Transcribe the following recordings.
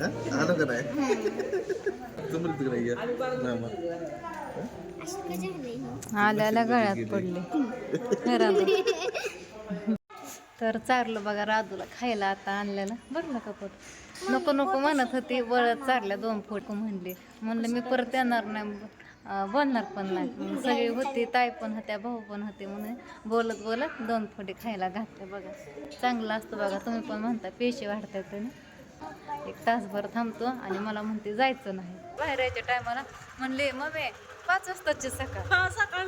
का नाही? तुम्ही तिकडे आल्याला गळ्यात पडले. तर चारलं बघा राजूला खायला आता आणलेलं. बघलं का पोट नको नको म्हणत होती वळत चारल्या दोन फोट म्हणले. म्हणलं मी परत येणार नाही. बोलणार पण नाही. सगळी होती ताई पण होत्या भाऊ पण होते म्हणून बोलत बोलत दोन फोटे खायला घातले बघा. चांगलं असतं बघा. तुम्ही पण म्हणता पेशी वाढतात त्याने एक तासभर थांबतो आणि मला म्हणते जायचं नाही. बाहेर यायच्या टायमाला म्हणले मम्मी पाच वाजताची सकाळ. सकाळ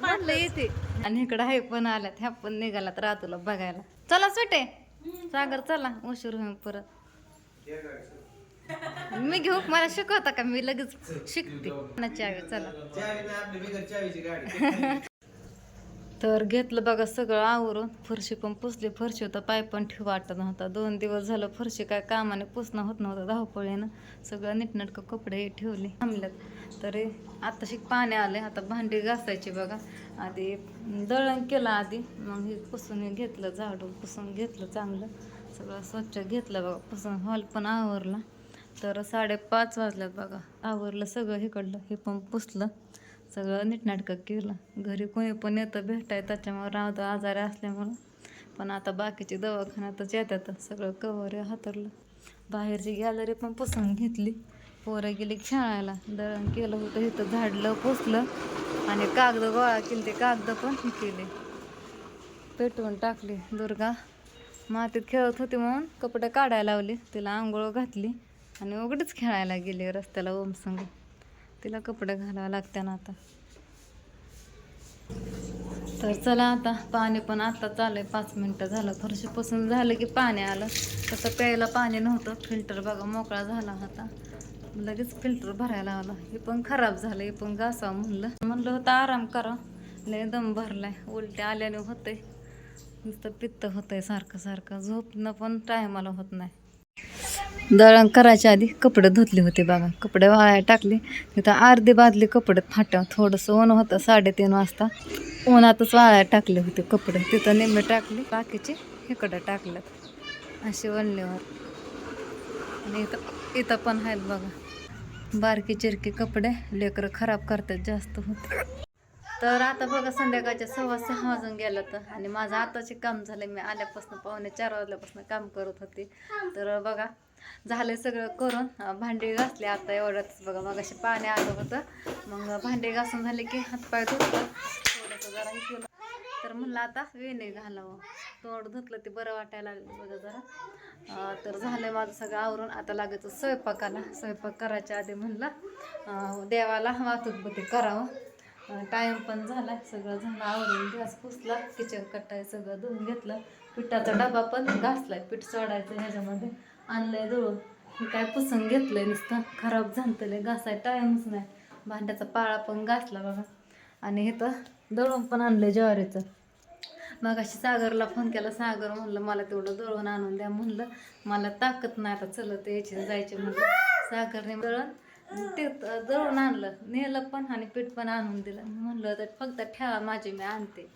म्हणलं येते. आणि इकडं आहे पण आल्यात ह्या पण निघालात रातूला बघायला. चला सुटे. सागर चला उशीर होईल परत. मी घेऊ मला शिकवता का? मी लगेच शिकते. ना चावी चला तर घेतलं बघा सगळं आवरून. फरशी पण पुसली. फरशी होतं पाय पण ठेव वाटत नव्हता. दोन दिवस झालं फरशी काय कामाने पुसणं होत नव्हतं धावपळीनं. सगळं नीटनटकं कपडे ठेवले. थांबल्यात. तरी आता शिक पाणी आले आता भांडी घासायची बघा. आधी दळण केलं आधी. मग हे पुसून हे घेतलं झाडून पुसून घेतलं चांगलं. सगळं स्वच्छ घेतलं बघा. पुसून हॉल पण आवरला. तर साडेपाच वाजल्यात बघा. आवरलं सगळं हे कडलं हे पण पुसलं. सगळं नीटनाटकं केलं. घरी कोणी पण येतं भेटाय त्याच्यामुळे राहतं आजारी असल्यामुळं. पण आता बाकीचे दवाखान्यातच येतात सगळं कवर हातरलं. बाहेरची गॅलरी पण पुसून घेतली. पोरं गेली खेळायला. दळण केलं होतं इथं झाडलं पुसलं. आणि कागद गोळा केली ते कागद पण हे केले. पेटवून टाकली दुर्गा. मातीत खेळत होती म्हणून कपडे काढायला लावले. तिला आंघोळ घातली. आणि उघडीच खेळायला गेली रस्त्याला ओमसंग. तिला कपडे घालावं लागते ना आता. तर चला आता पाणी पण आता चालू पाच मिनटं झालं. फरशीपासून झालं की पाणी आलं. तसं प्यायला पाणी नव्हतं. फिल्टर बघा मोकळा झाला होता लगेच फिल्टर भरायला आला. हे पण खराब झालं. हे पण घासावं म्हणलं. म्हणलं होतं आराम करा. लय दम भरलाय. उलट्या आल्याने होतंय. नुसतं पित्त होतंय सारखं सारखं. झोपणं पण टायमाला होत नाही. दळण करायच्या आधी कपडे धुतले होते बघा. कपडे वाळायला टाकले. तिथं अर्धी बादली कपडे फाट्या थोडंसं ऊन होतं साडेतीन वाजता. उन्हातच वाळायला टाकले होते कपडे. तिथं निम्मे टाकले बाकीचे इकडं टाकलं. असे वणल्यावर आणि इथं इथं पण आहेत बघा. बारकी चिरकी कपडे लेकरं खराब करतात जास्त होते. तर आता बघा संध्याकाळच्या सव्वा सहा वाजून गेलं तर. आणि माझं आताचे काम झालं मी आल्यापासून पावणे चार वाजल्यापासून काम करत होते. तर बघा झालं सगळं करून भांडे घासले आता एवढंच. बघा मग असे पाणी आलं होतं. मग भांडे घासून झाले की हातपाय धुतलं. थोडंसं जरा हे केलं. तर म्हणलं आता वेणे घालावं. तोंड धुतलं ते बरं वाटायला लागलं. बघा जरा. तर झालं माझं सगळं आवरून. आता लागायचं स्वयंपाकाला. स्वयंपाक करायच्या आधी म्हणलं देवाला वाहतूक करावं. टाईम पण झाला. सगळं झालं आवरून. गॅस पुसला. किचन कट्टाय सगळं धुवून घेतलं. पिठाचा डबा पण घासलाय. पीठ सोडायचं ह्याच्यामध्ये. आणलंय दळून हे काय पुसून घेतलंय नुसतं. खराब झालतले घासाय टाईमच नाही. भांड्याचा पाळा पण घासला बघा. आणि हे तर दळून पण आणलंय ज्वारीचं. मग अशी सागरला फोन केला सागर म्हणलं मला तेवढं दळून आणून द्या म्हणलं. मला ताकद नाही आता चलत यायचे जायचे म्हणलं. सागरने दळण ते दळून आणलं. नेलं पण आणि पीठ पण आणून दिलं. म्हणलं तर फक्त ठेवा माझी मी आणते.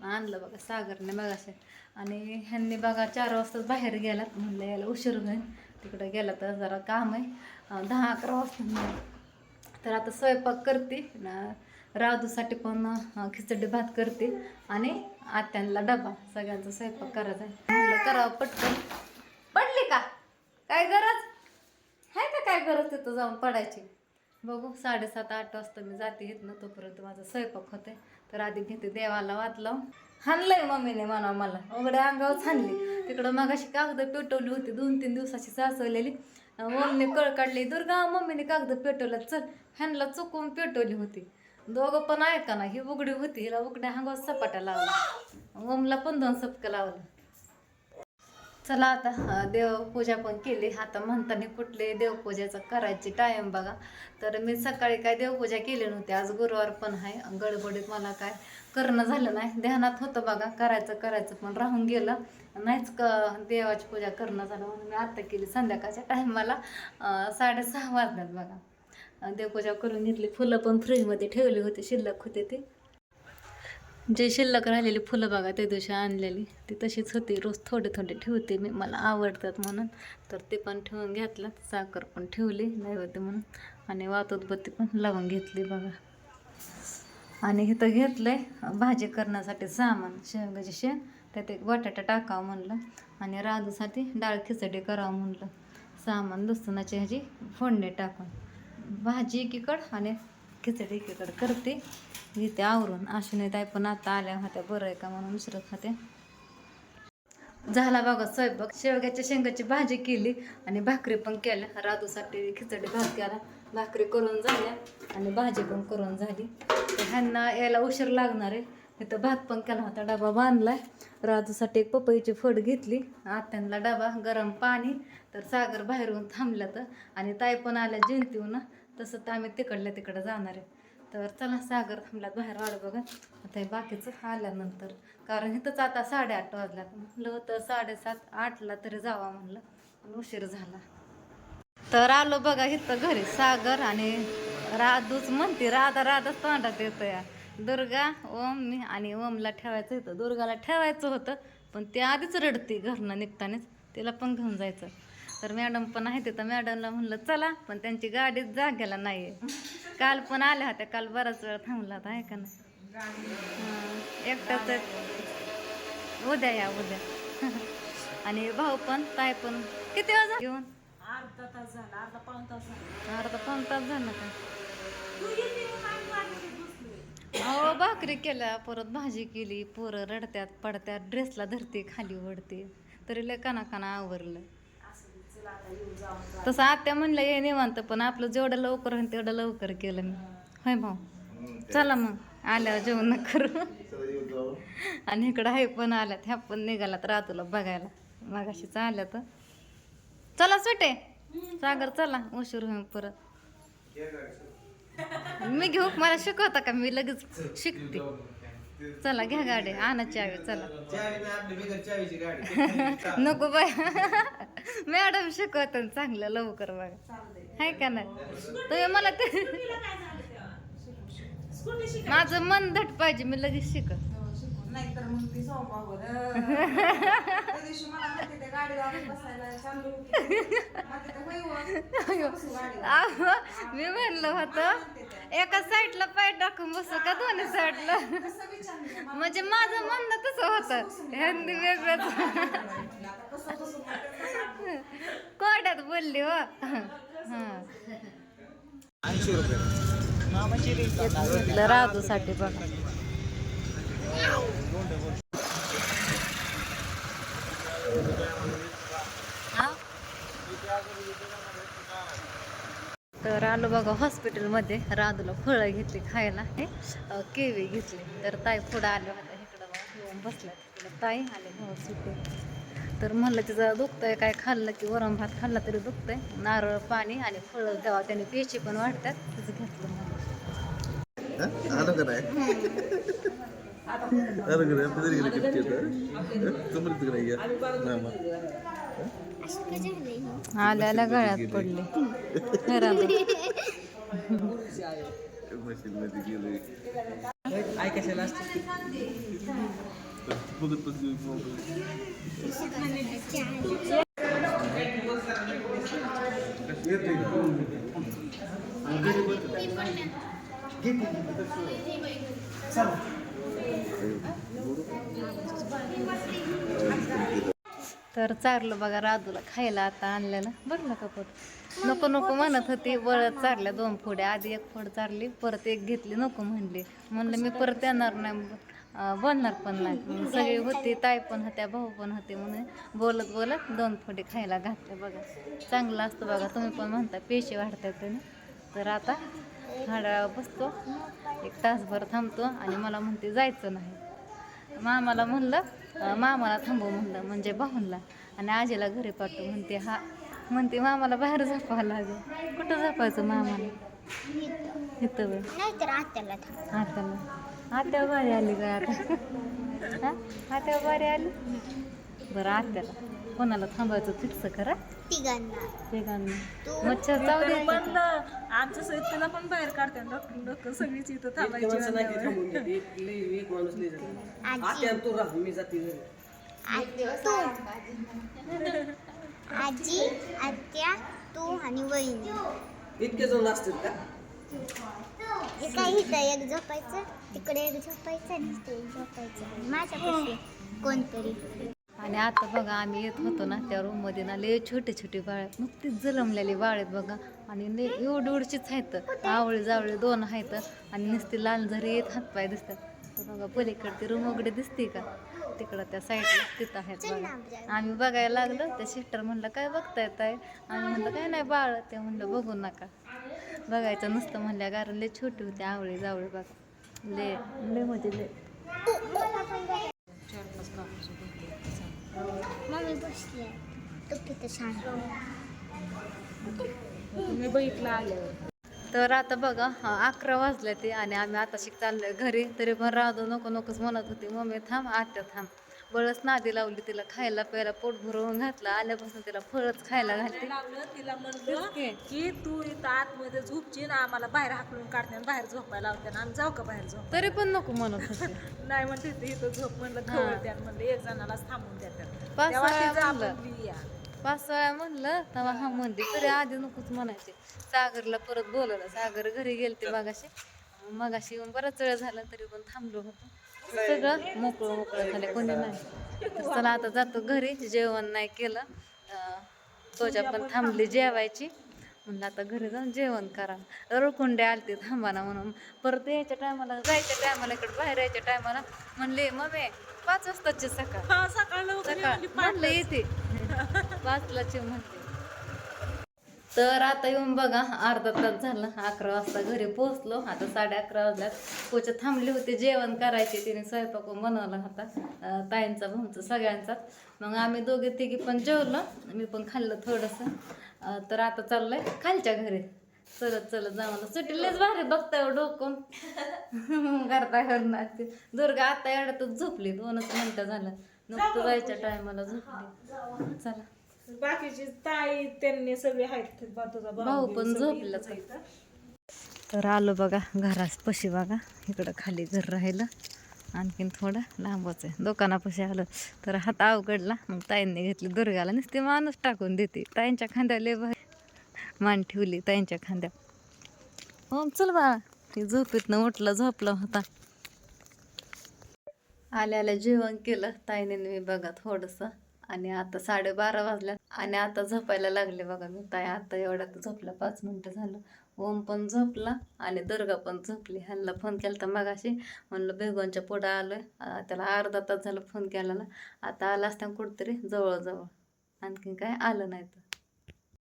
आणलं बघा सागरने मग आणि ह्यांनी बघा चार वाजताच बाहेर गेलात म्हणलं यायला उशीर होईल. तिकडं गेला तर जरा काम आहे. दहा अकरा वाजता तर आता स्वयंपाक करते. ना राधूसाठी पण खिचडी भात करते. आणि आत्यांना डबा सगळ्यांचा स्वयंपाक करायचा आहे. म्हणलं करावं पटकन. पडली का? काय गरज? आहे का काय गरज तिथं जाऊन पडायची? बघू साडेसात आठ वाजता मी जाते येत ना तोपर्यंत माझा स्वयंपाक होते तर आधी घेते देवाला वाचलं लावून हाणलंय मम्मीने म्हणा मला. उघड्या अंगावर हाणली. तिकडं मग अशी कागद पेटवली होती दोन तीन दिवसाची साचवलेली. मम्मीने कळ काढली दुर्गा मम्मीने कागद पेटवलं चल. ह्यांना चुकवून पेटवली होती. दोघं पण ऐका ना ही उघडी होती हिला उघड्या अंगावर सपाटा लावला. ओमला पण दोन सपकं लावलं. चला आता देवपूजा पण केली. आता म्हणताना कुठले देवपूजेचं करायची टाईम बघा. तर मी सकाळी काय देवपूजा केली नव्हती आज गुरुवार पण आहे. गडबडीत मला काय करणं झालं नाही. ध्यानात होतं बघा करायचं करायचं पण राहून गेलं. नाहीच क देवाची पूजा करणं झालं म्हणून मी आता केली संध्याकाळच्या टायमाला साडेसहा वाजल्यात बघा. देवपूजा करून घेतली. फुलं पण फ्रीजमध्ये ठेवली होती शिल्लक होते ते. जे शिल्लक राहिलेली फुलं बघा त्या दिवशी आणलेली. ती तशीच होती. रोज थोडे थोडे ठेवते मी. मला आवडतात म्हणून. तर ते पण ठेवून घेतलं. साखर पण ठेवली नैवेद्य म्हणून. आणि वातोदबत्ती पण लावून घेतली बघा. आणि इथं आहे भाजी करण्यासाठी सामान. शेवगाची शेंग त्यात एक बटाटा टाकावं म्हणलं. आणि राजूसाठी डाळ खिचडी करावं म्हणलं. सामान लसणाची ह्याची फोडणी टाकून. भाजी एकीकड आणि खिचडी एकीकडं करते. इथे आवरून अशी ताई पण आता आल्या होत्या बरं आहे का म्हणून दुसरं खाते झाला बघा स्वयंपाक. शेवग्याच्या शेंगाची भाजी केली आणि भाकरी पण केल्या. राजूसाठी खिचडी भात केला. भाकरी करून झाल्या आणि भाजी पण करून झाली. तर ह्यांना यायला उशीर लागणार आहे. इथं भात पण केला होता डबा बांधलाय. राजूसाठी एक पपईची फड घेतली. आत्यांना डबा गरम पाणी तर सागर बाहेरून थांबला तर आणि ताई पण आल्या जयंतीहून. तसं तर आम्ही तिकडल्या तिकडं जाणार आहे. तर चला सागर थांबला बाहेर वाढ बघा. आता हे बाकीचं आल्यानंतर. कारण इथंच आता साडेआठ वाजल्यात. म्हटलं होतं साडेसात आठला तरी जावा म्हणलं. पण उशीर झाला. तर आलो बघा इथं घरी सागर आणि राधूच म्हणते राधा राधाच तोंडात येतं या दुर्गा ओम मी आणि ओमला ठेवायचं होतं. दुर्गाला ठेवायचं होतं पण ते आधीच रडते घरनं निघतानाच. तिला पण घेऊन जायचं. तर मॅडम पण आहे तिथं मॅडमला म्हणलं चला. पण त्यांची गाडी जाग्याला नाही काल पण आल्या होत्या. काल बराच वेळ थांबला होता आहे का नाही? एकटाच. उद्या या उद्या. आणि भाऊ पण ताई पण. किती वाजा येऊन. अर्धा पाऊण तास झाला. का? अहो भाकरी केल्या परत भाजी केली पोरं रडत्यात पडत्यात ड्रेसला धरते खाली ओढते. तरी लय काना काना आवरलं. तसं आत्या म्हणलं हे निवांत पण आपलं जेवढं लवकर होईल तेवढं लवकर केलं मी. होय भाऊ. चला मग आल्यावर जेवण करू. आणि इकडं हाय पण आल्यात ह्या पण निघाल्यात रातूला बघायला. मागाशीच आल्या तर चला सुटे. सागर चला उशीर होईल परत. मी घेऊ मला शिकवता का? मी लगेच शिकते. चला घ्या गाडी. आणा चावी चला. नको बाय मॅडम शिकवतात चांगलं लवकर बघा. हाय का नाही? तुम्ही मला ते माझं मन धट पाहिजे मी लगेच शिकत. नाहीतर मग ती त्या दिवशी मला म्हणते ते गाडी लावून बसायला हो. मी म्हणलं होतं एका साईडला पाय टाकून बसू का दोन्ही साईडला म्हणजे माझं म्हणणं तसं होतं. ह्यांनी वेगळंच. म्हणते कोड्यात बोलली हो. हां. घेतलं राजूसाठी बघा. हा? तर आलो बघा हॉस्पिटलमध्ये. राजूला फळं घेतली खायला. हे केवी घेतली. तर ताई पुढं आल्या होत्या. इकडं येऊन बसल्या तिकडं ताई आले भाऊ सुटे. तर म्हणलं तिचं दुखतंय काय खाल्लं की वरण भात खाल्ला तरी दुखतंय. नारळ पाणी आणि फळं द्यावा त्याने पेशी पण वाढतात. तिचं घेतलं मला आलं का नाही आलं का नाही आपल्या घरी गिफ्ट येतं तुम्हाला तिकडे या मामा आल्या आल्या गळ्यात पडले हे तर चारलं बघा राजूला खायला आता आणलेलं बरं का पोट? नको नको म्हणत होती वळत चारल्या दोन फोड्या. आधी एक फोड चारली परत एक घेतली नको म्हणली. म्हणलं मी परत येणार नाही बोलणार पण नाही. मग सगळी होती ताई पण होत्या भाऊ पण होते म्हणून. बोलत बोलत दोन फोडी खायला घातल्या बघा. चांगलं असतं बघा तुम्ही पण म्हणता पेशी वाढतात त्याने तर आता थोडा बसतो. एक तासभर थांबतो आणि मला म्हणते जायचं नाही. मामाला म्हणलं मामाला थांबव म्हणलं म्हणजे भाऊनला आणि आजीला घरी पाठव म्हणते हा. म्हणते मामाला बाहेर झोपावं लागेल. कुठं झोपायचं मामाला? इथं आत्याला थांब. आत्या बारी आली का आता. हा? आत्या बारी आली? बरं आत्याला. कोणाला थांबायचं फिक्स करा? तिघांना. तिघांना. मच्छर जाऊ दे. म्हणलं आमच्या सहित तिला पण बाहेर काढते डॉक्टर डॉक्टर सगळीच इथं थांबायची म्हणल्यावर. आजी. आत्या तू आणि वहिनी. इतके जण असतील का? हे काय इथं? एक झोपायचं तिकडे एक झोपायचं आणि इथे एक झोपायचं. आणि माझ्यापाशी कोणतरी. आणि आता बघा आम्ही येत होतो ना त्या रूममध्ये ना लय छोटे छोटे बाळ आहेत नुकतीच जलमलेली बाळ आहेत बघा. आणि लय एवढी उडचीच आहेत. आवळे जावळे दोन आहेत आणि नुसती लाल झरी येत हातपाय दिसतात. तर बघा पलीकडे ती रूम वगैरे दिसते का? तिकडं त्या साईडला तिथं आहेत बघा. आम्ही बघायला लागलो त्या सिस्टर म्हणलं काय बघता येत आहे आम्ही म्हणलं काय नाही बाळ. ते म्हणलं बघू नका. बघायचं नुसतं म्हणल्या कारण लय छोटी होती आवळे जावळे बघा. ले लय म्हणजे लय. मम्मी बसली शांत मी बघितलं आल्यावर. तर आता बघा हा, अकरा वाजले ते आणि आम्ही आता शिक चाललोय घरी तरी पण राहतो नको नकोच म्हणत होती. मम्मी थांब आत्या थांब. बळच नादी लावली तिला खायला प्यायला पोट भरवून घातलं. आल्यापासून तिला फळच खायला घालते. लावलं तिला म्हणलं की. तू इथं आतमध्ये झोपची ना आम्हाला बाहेर हाकलून काढते आणि बाहेर झोपायला लावते ना आम्ही जाऊ का बाहेर झोप तरी पण नको म्हणत नाही म्हणते इथं झोप म्हणलं म्हणलं एक जणालाच थांबून वेळा तिचं म्हणलं. म्हणलं तेव्हा हा म्हणते तरी आधी नकोच म्हणायचे. सागरला परत बोलवलं. सागर घरी गेलते मगाशी. मगाशी येऊन बराच वेळ झाला तरी पण थांबलो होतो. सगळं मोकळं मोकळं झालं कोणी नाही. तर चला आता जातो घरी जेवण नाही केलं. त्वचा पण थांबली जेवायची. म्हणलं आता घरी जाऊन जेवण करा रळकुंडे आलते थांबाना म्हणून. परत यायच्या टायमाला जायच्या टायमाला इकडे बाहेर यायच्या टायमाला. म्हणले मम्मी पाच वाजताची सकाळ. सकाळ म्हणलं येते. पाचलाचे म्हणते तर आता येऊन बघा अर्धा तास झाला अकरा वाजता घरी पोहोचलो. आता साडे अकरा वाजल्यात. पोचे थांबले होते जेवण करायचे तिने स्वयंपाक बनवला होता ताईंचा भाऊचा सगळ्यांचा. मग आम्ही दोघे तिघी पण जेवलो मी पण खाल्लं थोडंसं. तर आता चाललंय खालच्या घरी. चलत चलत जाऊन सुटीलेच भारी बघताय हो डोकं. करता करणार ते. दुर्गा आता एवढ्यातच झोपली दोनच मिनटं झालं. नुकतं जायच्या टायमाला झोपली. चला. बाकीची ताई त्यांनी सगळे आहेत बा तुझा भाऊ पण झोपलाच. तर आलो बघा घरास पशी बघा इकडं खाली घर राहिलं आणखीन थोडं लांबच आहे. दुकानापाशी आलं तर हात अवघडला मग ताईंनी घेतली दुर्गाला. नुसती माणूस टाकून देते. ताईंच्या खांद्याला लय मान ठेवली ताईंच्या खांद्या हो चल बा ती झोपेतनं उठला झोपला होता. आल्या आल्या जेवण केलं ताईने मी बघा थोडंसं. आणि आता साडेबारा वाजल्या आणि आता झोपायला लागले बघा मी. ताई आता एवढ्यात झोपला पाच मिनटं झालं. ओम पण झोपला आणि दुर्गा पण झोपली. ह्यांना फोन केला तर मगाशी. म्हणलं बेगोनच्या पुढं आलोय. त्याला अर्धा तास झालं फोन केला ना आता आला असता कुठतरी जवळजवळ. आणखीन काय आलं नाही तर.